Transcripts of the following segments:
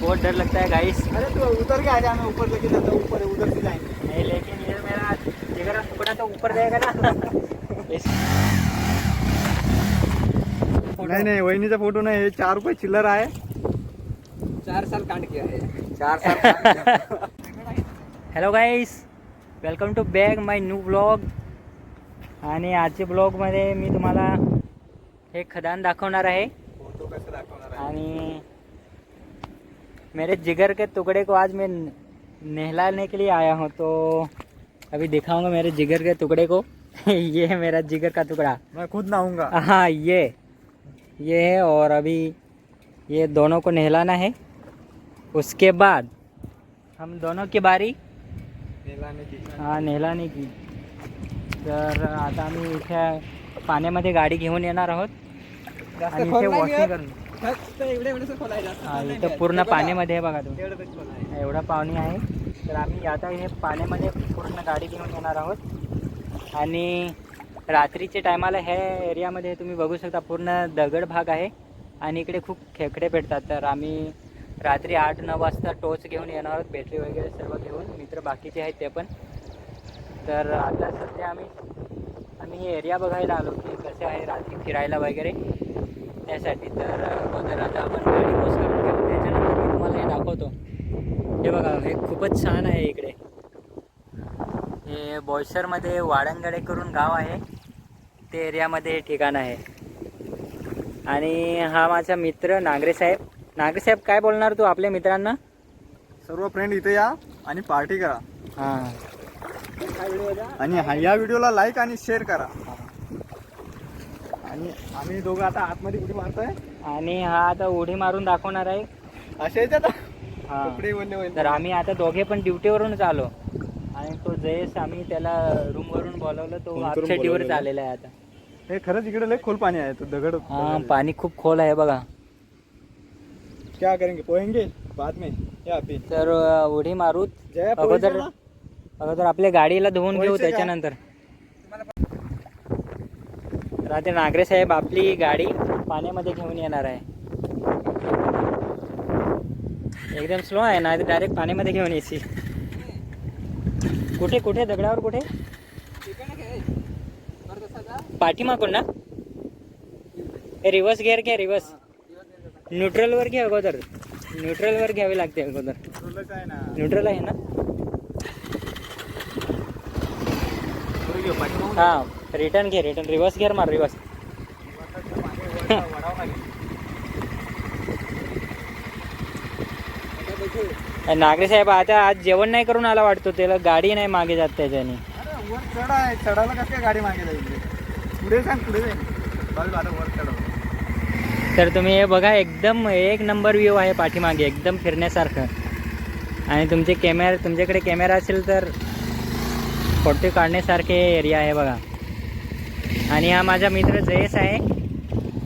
बहुत डर लगता है गाइस अरे तू उतर के आ जा मैं ऊपर लेके जाता हूँ ऊपर उधर से जाएंगे। नहीं लेकिन ये मेरा जिगर का टुकड़ा तो ऊपर जाएगा ना। नाही नाही वहिनीचा फोटो नाही हे चार रुपये चिल्लर आहे. चार साल कांड किया है। चार साल hello guys welcome to back my new blog आणि आजच्या ब्लॉगमध्ये मी तुम्हाला हे खदान दाखवणार आहे. फोटो कसं दाखवणार आहे? आणि मेरे जिगर के टुकड़े को आज मैं नहलाने के लिए आया हूँ तो अभी दिखाऊँगा मेरे जिगर के टुकड़े को। ये है मेरा जिगर का टुकड़ा। मैं खुद नहाऊँगा। हाँ ये। ये है और अभी ये दोनों को नहलाना है। उसके बाद हम दोनों की बारी। नेलाने की. हा नेहलाने की। तर आता आम्ही इथे पाण्यामध्ये गाडी घेऊन येणार आहोत। आणि इथे वॉशिंग. करून हा, इथं. पूर्ण. पाण्यामध्ये आहे बघा तुम्ही. एवढं पाणी आहे. तर आम्ही आता हे पाण्यामध्ये पूर्ण गाडी घेऊन येणार आहोत. आणि रात्रीच्या टायमाला ह्या एरियामध्ये तुम्ही बघू शकता पूर्ण दगड भाग आहे. आणि इकडे खूप खेकडे भेटतात तर आम्ही रात्री आठ नऊ वाजता टोच घेऊन येणार आहोत. बॅटरी वगैरे सर्व घेऊन. मित्र बाकीचे आहेत ते पण. तर आता सध्या आम्ही आम्ही हे एरिया बघायला आलो की कसे आहे रात्री फिरायला वगैरे. त्यासाठी तर अगोदर आता आपण गाडी घेऊ. त्याच्यानंतर मी तुम्हाला हे दाखवतो. हे बघा हे खूपच छान आहे इकडे. हे बोईसरमध्ये वाडंगडे करून गाव आहे. ते एरियामध्ये हे ठिकाण आहे. आणि हा माझा मित्र नागरे साहेब. नागरे साहेब काय बोलणार तू आपल्या मित्रांना? सर्व फ्रेंड इथे या आणि पार्टी करा. हां. आणि हा- या व्हिडिओला लाईक आणि शेअर करा. आणि आम्ही दोघं आता आतमध्ये उडी मारतोय. आणि हा आता उडी मारून दाखवणार आहे. असे हां. कपडे बोलले तर आम्ही आता दोघे पण ड्युटीवरूनच आलो. आणि तो जयेश आम्ही त्याला रूमवरून बोलवलं तो फोन करून बोलवलेलं. चाललेला आहे आता. हे खरंच इकडे लय खोल पाणी आहे तो दगड हा पाणी खूप खोल आहे बघा. क्या करेंगे? पोहेंगे? बाद में. या अभी तर अ, उडी मारूत. जया अगोदर ना? अगोदर आपल्या गाडीला धुवून घेऊ पोहायचं का? त्याच्यानंतर. तर आता नागरे साहेब आपली गाडी पाण्यामध्ये घेऊन येणार आहे. एकदम स्लो आहे ना डायरेक्ट पाण्यामध्ये घेऊन येशी. कुठे कुठे? दगडावर कुठे. पाठीमागून ना? रिवर्स गिअर घ्या रिवर्स न्यूट्रलवर घ्या अगोदर. न्यूट्रलवर घ्यावी लागते अगोदर. तुलाच आहे ना. न्यूट्रल आहे ना? घेऊ, पाठीमागून हां रिटर्न घे रिटर्न रिवर्स गिअर मार रिवर्स वळावं लागेल. आता बघू. नागरे साहेब आता आज जेवण नाही करून आला वाटतो त्याला गाडी नाही मागे जात त्याच्याने अरे वर चढ आहे चढायला कसं काय गाडी मागे जाईल? पुढे सांग पुढे जाईल बघ आता वर चढव तर तुम्ही हे बघा एकदम एक नंबर व्ह्यू आहे पाठीमागे एकदम फिरण्यासारखं आणि तुमचे कॅमेरा तुमच्याकडे कॅमेरा असेल तर फोटो काढण्यासारखे एरिया आहे बघा. आणि हा माझा मित्र जयेश आहे.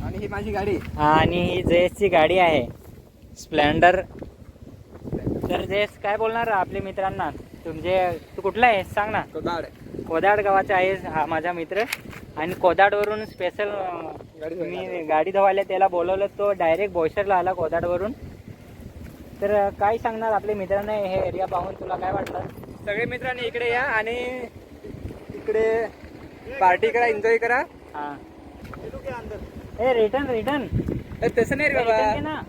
आणि ही माझी गाडी. आणि ही जयेशची गाडी आहे. स्प्लेंडर तर जयेश काय बोलणार आपल्या मित्रांना? तुमचे तू कुठला आहे सांग ना. कोदाड. कोदाड गावाचा आहे हा माझा मित्र. आणि कोदाडवरून स्पेशल गाडी मी गाडी धुवायला त्याला बोलवलं तो डायरेक्ट बोईसरला आला कोदाडवरून. तर काय सांगणार आपल्या मित्रांना हे एरिया पाहून? तुला काय वाटलं सगळे मित्रांनी इकडे या आणि इकडे पार्टी करा एन्जॉय करा. हां. ए रिटर्न रिटर्न ए, तसं नाही रे बाबा. ना.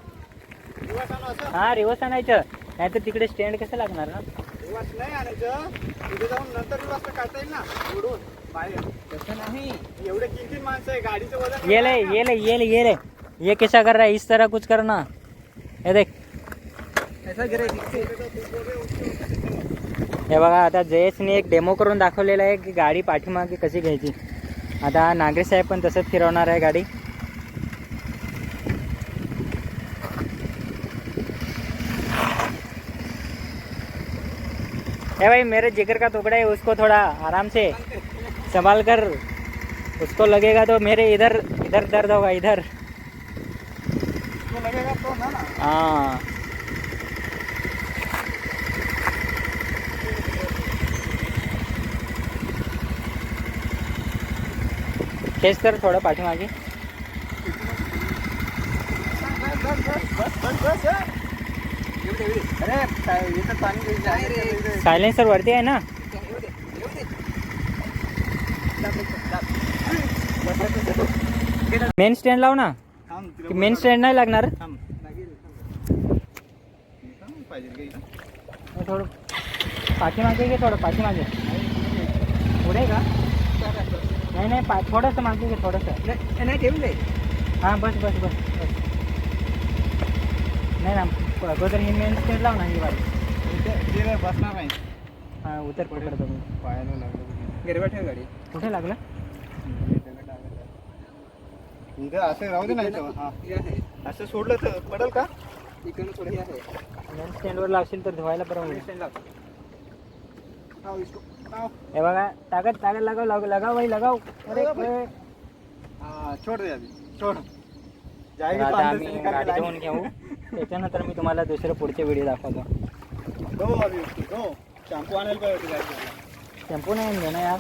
हां रिवर्स आणायचं. नाही तर तिकडे स्टँड कसं लागणार ना? रिवास नाही आणायचं. तिथे जाऊन नंतर रिवास काढता येईल ना? उडून बाहेर. तसं नाही. एवढे तीन माणसं आहे गाडीचं वजन ये ले ये ले ये ले ये ले. ये कैसा कर रहा है? इस तरह कुछ करना. हे देख. ऐसा गिरे हे बघा आता जयेशने एक डेमो करून दाखवलेला आहे की गाडी पाठीमागे कशी घ्यायची. आता नागरे साहेब पण तसंच फिरवणार आहे गाडी. हे भाई मेरे जिगर का टुकड़ा है उसको थोड़ा आराम से संभाल कर. उसको लगेगा तो मेरे इधर इधर दर्द होगा इधर. हां हाँ. खेच तर थोडं पाठीमागे. सायलेन्सर वरती आहे ना? मेन स्टँड लाव ना. मेन स्टँड नाही लागणार. थोडं पाठीमागे घे थोडं पाठीमागे. पुढे का? नाही नाही पा थोडंसं मागे घे थोडंसं. नाही ठेवून दे. हां बस बस बस बस. नाही ना अगोदर ही मेन स्टँड लाव ना ही इथे बसणार नाही. हां उतर पकडतो मी पायाला लागलं गरबा ठेव गाडी. कुठे लागलं? इथं असं राहू दे नाही हा. हे आहे. असं सोडलं तर पडल का? इकडून थोडं आहे. मेन स्टँडवर लावशील तर धुवायला बरं होईल. Stand हे बघा ताकद ताकद लगाव लगाव लगाव भाई लगाव. अरे. हा, छोड दे अभी छोड. तर जाएगी तो आता अंदर आम्ही गाडी धुवून घेऊ. त्याच्यानंतर मी तुम्हाला दुसरे पुढचे व्हिडिओ दाखवतो. दो अभी उसको दो शॅम्पू आणायला पाहिजे होती गाडीला. टेम्पो नाही घेणं यार?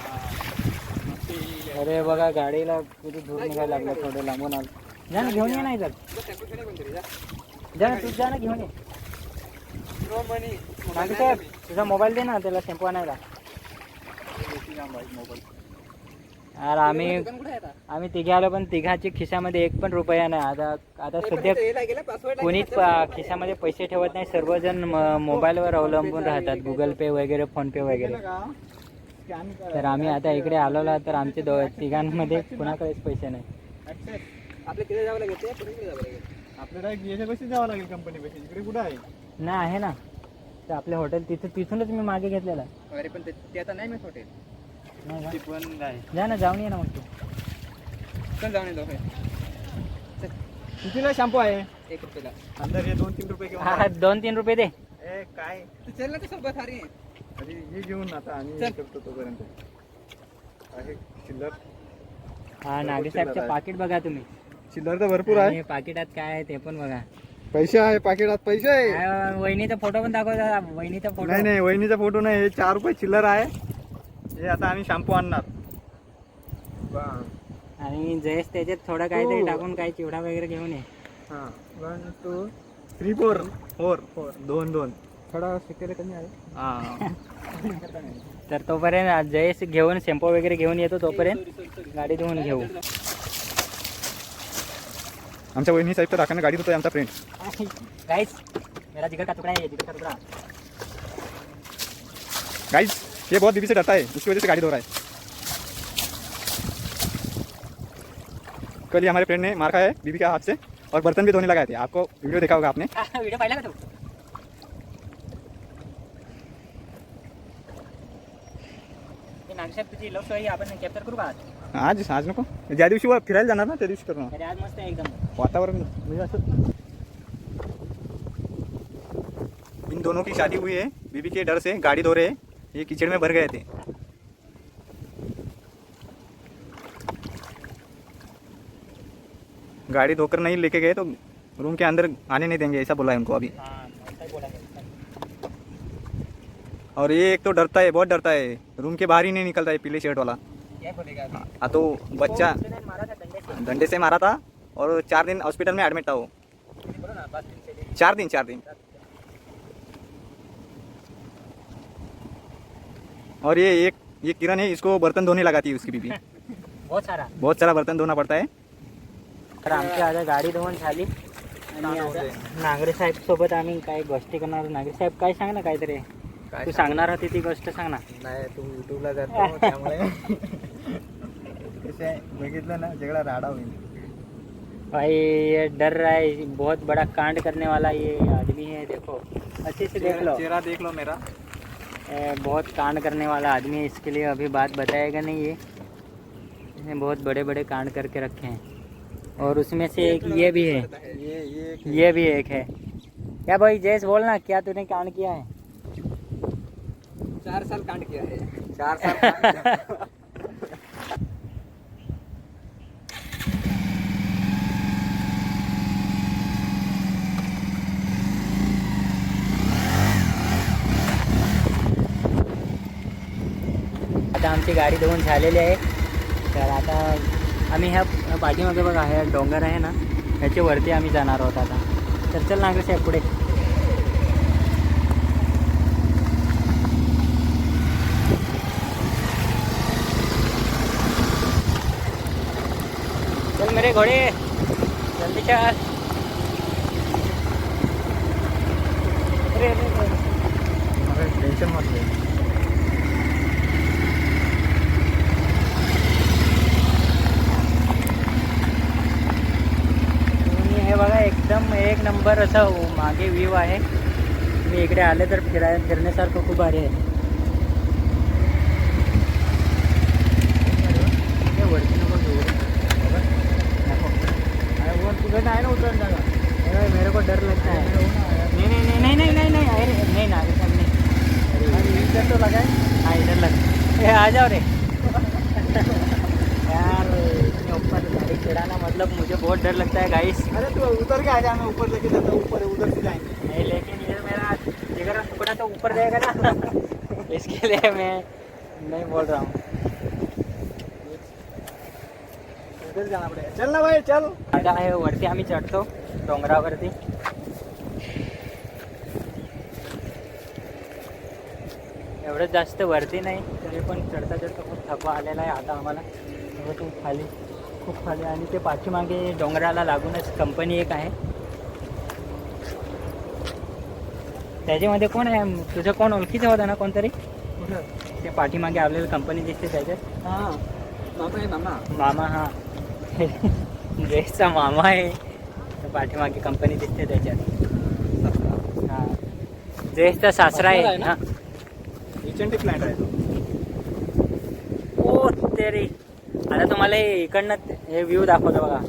अरे बघा गाडीला किती धूर निघायला लागलं थोडं लांबून आलं. जा ना घेऊन ये नाही तर कोणतरी, जा. जा ना तू जा ना घेऊन ये. मागे साहेब तुझा मोबाईल दे ना त्याला टेम्पो आणायला बेसी जाम भाई मोबाईल यार आम्ही? आम्ही तिघे आलो पण तिघाच्या खिशामध्ये एक पण रुपया नाही. आता आता सध्या कोणीच. खिशामध्ये पैसे ठेवत नाही. सर्वजण म- मोबाईलवर अवलंबून राहतात. गुगल पे वगैरे फोन पे वगैरे. स्कॅन तर आम्ही आता इकडे आलेलो तर आमचे दो तिघांमध्ये कुणाकडेच पैसे नाही. कुठं आहे? नाही आहे ना. तर आपले हॉटेल तिथं तिथूनच मी मागे घेतलेलं. आहे. अरे पण ते आता नाही मी हॉटेल? ती पण आहे जा ना जाऊन ये ना मग तू. चल जाऊन येतो हे. कितीला शॅम्पू आहे? एक रुपयाला. अंदर हे दोन तीन रुपये घेऊन हा, दोन तीन रुपये दे. ए काय? तू चल ना ते सोबत हारी. अरे हे घेऊन आता आणि चल. हे करतो तोपर्यंत. आहे चिल्लर. हा नागे साहेबचे पाकिट बघा तुम्ही. चिल्लर तर भरपूर आहे. आणि पाकिटात काय आहे ते पण बघा. पैसे आहे पाकिटात पैसे. आहे काय, वहिनीचा फोटो पण दाखवता वहिनीचा फोटो. नाही नाही वहिनीचा फोटो नाही हे चार रुपये चिल्लर आहे. हे आता आम्ही शॅम्पू आणणार. आणि जयेश त्याच्यात थोडं काहीतरी हो. टाकून काही चिवडा वगैरे घेऊन ये. हां. One two three four four four दोन दोन. थोडा सिक्युअर कमी आहे हां. तर तोपर्यंत जयेश घेऊन शॅम्पू वगैरे घेऊन येतो तोपर्यंत. गाडी धुवून घेऊ. आमच्या वहिनी साहेब तर राखाने गाडी होतोय आमचा फ्रेंड गाईस मेरा जिगर का टुकड़ा है ये जिगर का टुकड़ा. गाइस ये बहुत बीबी से डरता है उसकी वजह से गाड़ी धो रहा है कल ही हमारे फ्रेंड ने मार खाया है बीबी के हाथ से और बर्तन भी धोने लगाए थे। आपको वीडियो देखा होगा आपने। व्हिडिओ पाहिला का नागसाहेब तुझी लव स्टोरी आपण कॅप्चर करू का आज? आज आज नको। ज्या दिवशी फिरायला जाणार ना त्या दिवशी करणार आज मस्त आहे एकदम। वातावरण म्हणजे असं इन दोनों की शादी हुई है बीबी के डर से गाड़ी धो रहे हैं ये कीचड़ में भर गए थे। गाड़ी धोकर नहीं लेके गए तो रूम के अंदर आने नहीं देंगे ऐसा बोला है उनको अभी। हाँ. और ये एक तो डरता है बहुत डरता है। रूम के बाहर ही नहीं निकलता है पीले शर्ट वाला। काय बोलेगा अभी? हाँ तो बच्चा डंडे से. मारा था और चार दिन हॉस्पिटल में एडमिट था वो। चार दिन। चार दिन। और ये एक ये किरण है इसको बर्तन धोने लगाती है उसकी बीबी बहुत सारा। बहुत सारा बर्तन धोना पड़ता है। तर आमची आता गाडी धुवून झाली। आणि आता नागरे साहेब सोबत आम्ही काही गोष्टी करणार? नागरे साहेब काय सांग ना काहीतरी? तू सांगणार होती ती गोष्ट सांग ना. नाही तू युट्यूबला जातो त्यामुळे. कैसे बघितलं ना झगड़ा राडा होईल. भाई ये डर रहा है बहुत बड़ा कांड करने वाला ये आदमी है देखो। अच्छे से देख लो। चेहरा देख लो मेरा। बहुत कांड करने वाला आदमी है इसके लिए अभी बात बताएगा नहीं ये। इसने बहुत बड़े बड़े कांड करके रखे हैं। और उसमें से एक ये भी है। ये ये ये भी एक है। क्या भाई जयस बोलना क्या तूने कांड किया है? चार साल कांड किया है। चार साल आता आमची गाडी दोन झालेली आहे. तर आता आम्ही ह्या पाठीमध्ये बघा ह्या डोंगर आहे ना ह्याच्यावरती आम्ही जाणार आहोत आता. तर चल नागरे साहेब पुढे. चल मेरे घोडे जल्दी चल. अरे टेन्शन मस्त नंबर असं मागे व्ह्यू आहे. मी इकडे आले तर फिराय फिरण्यासारखं खूप भारी आहे. हे नाही ना उतरण जागा. अरे, मेरे को डर लगता है. नहीं नहीं नहीं नहीं नहीं नहीं नहीं अरे नहीं ना अरे सब नहीं आणि इथं तो लगाय हाँ. इधर लग ए आ जाओ रे. चढ़ाना मतलब मुझे बहुत डर लगता है गाइस अरे तू उतर के आ जा मैं ऊपर लेके जाता हूँ ऊपर उधर से जाएँगे। नहीं लेकिन ये मेरा जिगर टुकड़ा तो ऊपर जाएगा ना। इसके लिए मैं नहीं बोल रहा हूँ। उधर जाना पड़ेगा। चल ना भाई चल। आता आहे वरती आम्ही चढतो डोंगरावरती एवढं जास्त वरती नाही तरी पण चढता चढता खूप थकवा आलेला आहे आता आम्हाला। तू खाली। खूप खाली आणि ते पाठीमागे डोंगराला लागूनच कंपनी एक आहे. त्याच्यामध्ये कोण आहे? तुझं कोण ओळखीचं होतं ना कोणतरी? ते पाठीमागे आपल्याला कंपनी दिसते त्याच्यात. हां मामा आहे मामा. मामा हा. जयचा मामा आहे. पाठीमागे कंपनी दिसते त्याच्यात. हा. जयचा सासरा आहे. ना? एच प्लांट आहे तो. ओ तेरी. आता तुम्हाला इकडनं हे व्ह्यू दाखवतो बघा.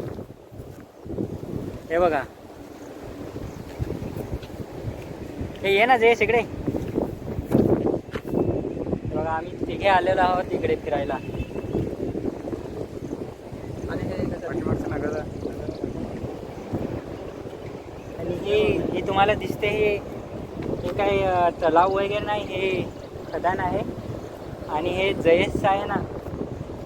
हे बघा. हे ये ना जयेश इकडे. हे बघा आम्ही तिघे आलेलो आहोत इकडे फिरायला. आणि हे हे तुम्हाला दिसते हे हे काही तलाव वगैरे नाही हे खदान आहे. आणि हे जयेश आहे ना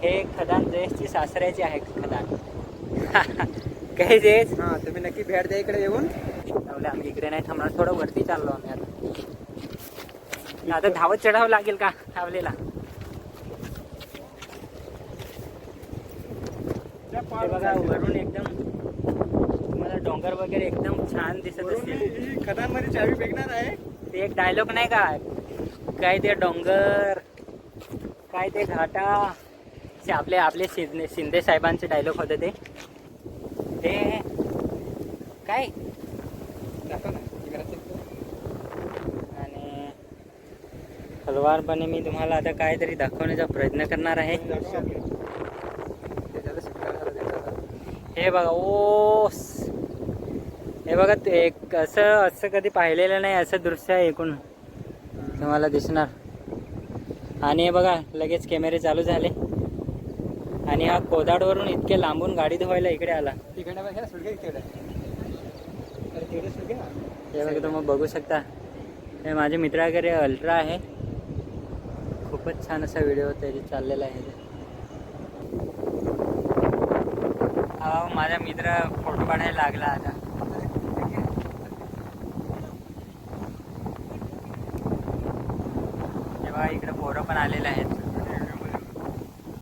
हे खदान जयेशची सासऱ्याची आहे. खदान काय हां तुम्ही नक्की भेट द्या इकडे येऊन. आम्ही. इकडे नाही थांबणार थोडं वरती चाललो आम्ही आता. आता धावत चढावं लागेल का? थांबलेला हे बघा वरून एकदम तुम्हाला डोंगर वगैरे एकदम छान दिसत असतील खदानमध्ये चावी फेकणार आहे. ते एक डायलॉग नाही का? काय ते डोंगर काय ते घाटा? ते आपले आपले शिंदे शिंदे साहेबांचे डायलॉग होते ते. ते काय? आणि हलवारपणे मी तुम्हाला आता काहीतरी दाखवण्याचा प्रयत्न करणार आहे. हे बघा ओ हे बघा ते एक असं असं कधी पाहिलेलं नाही असं दृश्य आहे एकूण. तुम्हाला दिसणार. आणि हे बघा लगेच कॅमेरे चालू झाले. आणि हा कोदाडवरून इतके लांबून गाडी धुवायला इकडे आला. तिकडे बघ हे तुम्ही बघू शकता. हे माझे मित्राकडे अल्ट्रा आहे. खूपच छान असा व्हिडिओ त्याची चाललेला आहे. ते. हा माझा मित्र फोटो काढायला लागला आता. इकडे पोरं पण आलेले आहेत.